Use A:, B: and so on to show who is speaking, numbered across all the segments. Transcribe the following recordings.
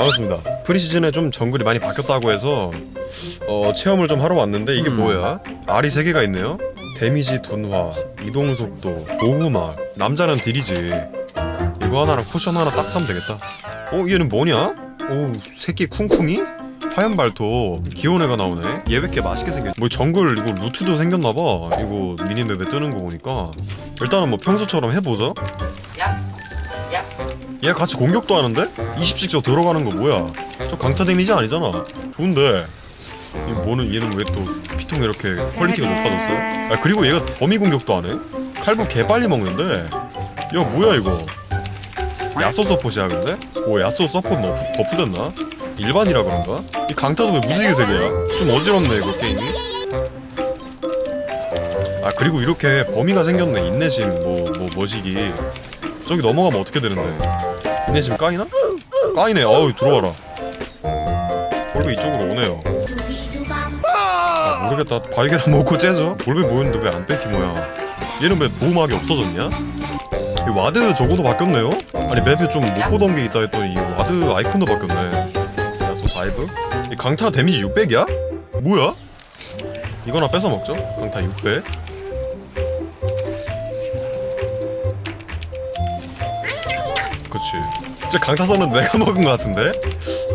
A: 반갑습니다. 프리시즌에 좀 정글이 많이 바뀌었다고 해서 어, 체험을 좀 하러 왔는데 이게
B: 음.
A: 뭐야? 알이 3개가 있네요. 데미지 둔화, 이동 속도, 보호막, 남자는 딜이지. 이거 하나랑 포션 하나 딱 사면 되겠다. 어, 얘는 뭐냐? 오, 새끼 쿵쿵이? 하얀 발톱 귀여운 애가 나오네 얘왜 이렇게 맛있게 생겼 뭐 정글 이거 루트도 생겼나봐 이거 미니맵에 뜨는 거 보니까 일단은 뭐 평소처럼 해보자 얘 같이 공격도 하는데? 20씩 저 들어가는 거 뭐야 저 강타 데미지 아니잖아 좋은데 이 뭐는 얘는 왜 또 피통 이렇게 퀄리티가 높아졌어? 아 그리고 얘가 범위 공격도 안 해? 칼부 개 빨리 먹는데 야 뭐야 이거 야쏘 서폿이야 근데? 오 야쏘 서폿 너 버프 됐나? 일반이라 그런가? 이 강타도 왜 무지개 색이야? 좀 어지럽네 이거 게임이 아 그리고 이렇게 범위가 생겼네 인내심 뭐뭐 머지기 저기 넘어가면 어떻게 되는데 인내심 까이나? 까이네 어우 들어와라 볼베 이쪽으로 오네요 아 모르겠다 바이게라 먹고 째죠 볼베 모였는데 왜 안 뺏기 뭐야 얘는 왜 보호막이 없어졌냐? 이 와드 저거도 바뀌었네요? 아니 맵에 좀 못 보던 게 있다 했더니 이 와드 아이콘도 바뀌었네 야소 다이브? 이 강타 데미지 600이야? 뭐야? 이거나 뺏어 먹죠? 강타 600 그치. 진짜 강타선은 내가 먹은 것 같은데?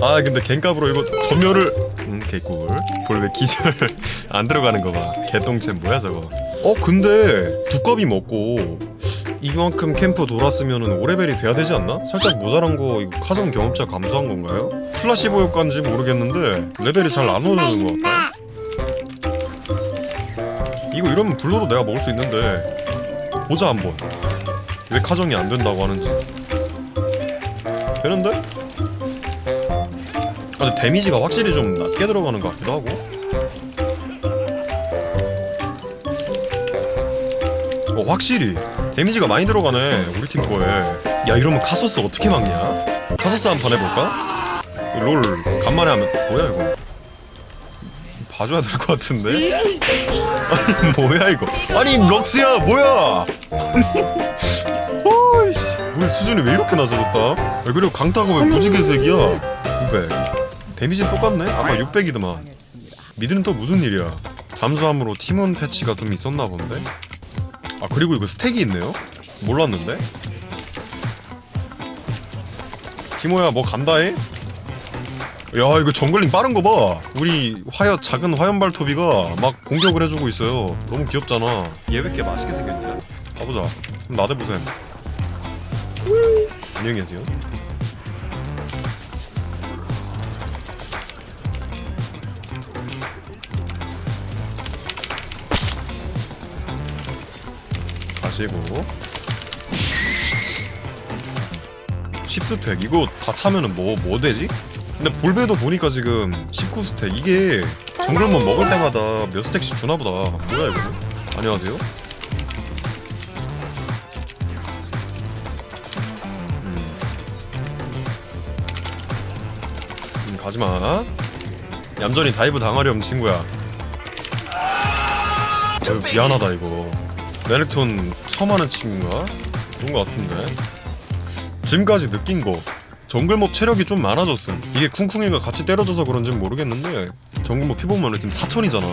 A: 아 근데 갱값으로 이거 전멸을 음 개꿀. 볼왜 기절. 안 들어가는 거봐. 개똥챔 뭐야 저거. 어 근데 두꺼비 먹고 이만큼 캠프 돌았으면은 5레벨이 돼야 되지 않나? 살짝 모자란 거 이거 카정 경험치가 감소한 건가요? 플라시보 효과인지 모르겠는데 레벨이 잘 안 오르는 것 같아 이거 이러면 블루도 내가 먹을 수 있는데 보자 한번. 왜 카정이 안 된다고 하는지 되는데? 아 근데 데미지가 확실히 좀 낮게 들어가는 것 같기도 하고 어 확실히 데미지가 많이 들어가네 우리 팀 거에 야 이러면 카소스 어떻게 막냐? 카소스 한 판 해볼까? 이롤 간만에 하면 뭐야 이거 봐줘야 될 것 같은데? 아니 뭐야 이거 아니 럭스야 뭐야 씨 우리 수준이 왜 이렇게 낮아졌다 야, 그리고 강타가 왜 무지개색이야 900 데미지는 똑같네? 아까 600이더만 미드는 또 무슨 일이야 잠수함으로 팀원 패치가 좀 있었나 본데? 아 그리고 이거 스택이 있네요? 몰랐는데? 티모야 뭐 간다해? 야 이거 정글링 빠른 거 봐. 우리 화여 작은 화염 발톱이가 막 공격을 해주고 있어요. 너무 귀엽잖아. 얘 왜 이렇게 맛있게 생겼냐? 가보자. 그럼 나대보셈. 안녕히 계세요. 가시고 10스택 이거 다 차면은 뭐 뭐 되지? 근데 볼베도 보니까 지금 19스택 이게 정글몬 먹을 때마다 몇 스택씩 주나보다 뭐야 이거 안녕하세요 음, 가지마. 얌전히 다이브 당하렴 친구야. 저 미안하다 이거. 메르톤 처음 하는 친구인가? 그런 거 같은데. 지금까지 느낀 거. 정글몹 체력이 좀 많아졌음. 이게 쿵쿵이가 같이 때려줘서 그런지는 모르겠는데 정글몹 피보면은 지금 4천이잖아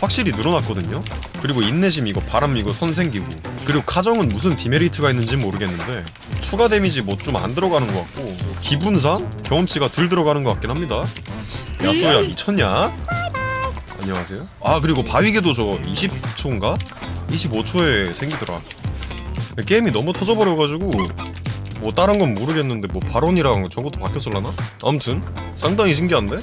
A: 확실히 늘어났거든요 그리고 인내심 이거 바람 이거 선 생기고 그리고 카정은 무슨 디메리트가 있는지 모르겠는데 추가 데미지 뭐 좀 안 들어가는 것 같고 기분상 경험치가 덜 들어가는 것 같긴 합니다 야쏘야 미쳤냐? 안녕하세요 아 그리고 바위개도 저 20초인가? 25초에 생기더라 게임이 너무 터져버려가지고 뭐 다른 건 모르겠는데 뭐 바론이랑 저것도 바뀌었을라나? 아무튼 상당히 신기한데?